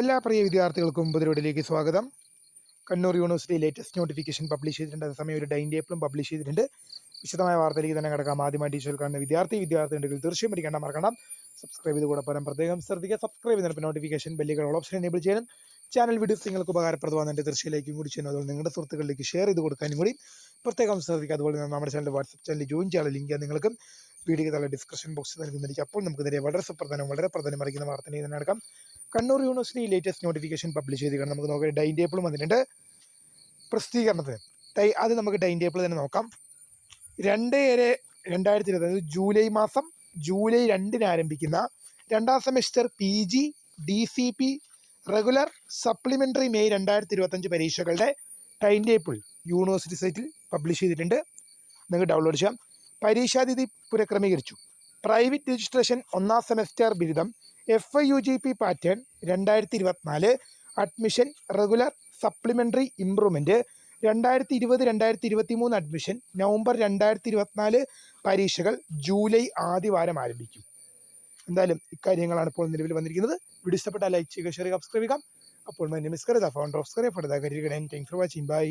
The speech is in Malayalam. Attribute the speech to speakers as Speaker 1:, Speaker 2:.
Speaker 1: എല്ലാ പ്രിയ വിദ്യാർത്ഥികൾക്കും പുതിരോടിലേക്ക് സ്വാഗതം. Kannur university latest notification publish ചെയ്തിട്ടുണ്ട്. അതേസമയം ഒരു ഡൈൻ ടേബിളും പബ്ലിഷ് ചെയ്തിട്ടുണ്ട്. വിശദമായ വാർത്തയിലേക്ക് തന്നെ കിടക്കാം. ആദ്യമായി ടീച്ചർ കാണുന്ന വിദ്യാർത്ഥി വിദ്യാർത്ഥി ഉണ്ടെങ്കിൽ തീർച്ചയായും പഠിക്കേണ്ട മറക്കണം. സബ്സ്ക്രൈബ് ചെയ്ത് കൂടെ പരം പ്രത്യേകം ശ്രദ്ധിക്കുക. സബ്സ്ക്രൈബ് ചെയ്യുന്നതിന് നോട്ടിഫിക്കേഷൻ ബെല്ലുകൾ ഓൾ ഓപ്ഷൻ എനേബിൾ ചെയ്യണം ചാനൽ വീഡിയോസ് നിങ്ങൾക്ക് ഉപകാരപ്രദമാകുന്നതിന്റെ തീർച്ചയായും കൂടി ചെയ്യുന്നത്. അതുപോലെ നിങ്ങളുടെ സുഹൃത്തുക്കളിലേക്ക് ഷെയർ ചെയ്ത് കൊടുക്കാനും കൂടി പ്രത്യേകം ശ്രദ്ധിക്കുക. അതുപോലെ തന്നെ നമ്മുടെ ചാനൽ വാട്സപ്പ് ചാനൽ ജോയിൻ ചെയ്യാനുള്ള ലിങ്ക് നിങ്ങൾക്കും വീഡിയോ തല ഡിസ്ക്രിപ്ഷൻ ബോക്സിൽ നൽകുന്നതായിരിക്കും. അപ്പോൾ നമുക്ക് നേരെ വളരെ സുപ്രധാനം വളരെ പ്രധാനം അറിയിക്കുന്ന വാർത്തയെ തന്നെ നടക്കാം Kannur university latest notification publish ചെയ്തിരിക്കണം നമുക്ക് നോക്കാം. ഡൈൻ ടേബിളും വന്നിട്ടുണ്ട്. പ്രസിദ്ധീകരണത്തിന്. ടൈ അത് നമുക്ക് ഡൈൻ ടേബിൾ തന്നെ നോക്കാം. രണ്ട് ഏഴ് രണ്ടായിരത്തി ഇരുപത് അതായത് ജൂലൈ മാസം ജൂലൈ രണ്ടിന് ആരംഭിക്കുന്ന രണ്ടാം semester P G D C P regular supplementary May രണ്ടായിരത്തി ഇരുപത്തഞ്ച് പരീക്ഷകളുടെ ടൈം ടേബിൾ യൂണിവേഴ്സിറ്റി സൈറ്റിൽ പബ്ലിഷ് ചെയ്തിട്ടുണ്ട്. നിങ്ങൾക്ക് ഡൗൺലോഡ് ചെയ്യാം. പരീക്ഷാതിഥി പുനഃക്രമീകരിച്ചു പ്രൈവറ്റ് രജിസ്ട്രേഷൻ ഒന്നാം സെമസ്റ്റർ ബിരുദം F I U G P pattern രണ്ടായിരത്തി ഇരുപത്തിനാല് അഡ്മിഷൻ റെഗുലർ സപ്ലിമെന്ററി ഇംപ്രൂവ്മെന്റ് രണ്ടായിരത്തി ഇരുപത് രണ്ടായിരത്തി ഇരുപത്തി മൂന്ന് അഡ്മിഷൻ നവംബർ രണ്ടായിരത്തി ഇരുപത്തിനാല് പരീക്ഷകൾ ജൂലൈ ആദ്യവാരം ആരംഭിക്കും. എന്തായാലും ഇക്കാര്യങ്ങളാണ് ഇപ്പോൾ നിലവിൽ വന്നിരിക്കുന്നത്. വീഡിയോ ലൈക്ക് ചെയ്യുക ഷെയർ സബ്സ്ക്രൈബ് ചെയ്യുക. അപ്പോൾ നമസ്കാരം founder of further career thank for watching bye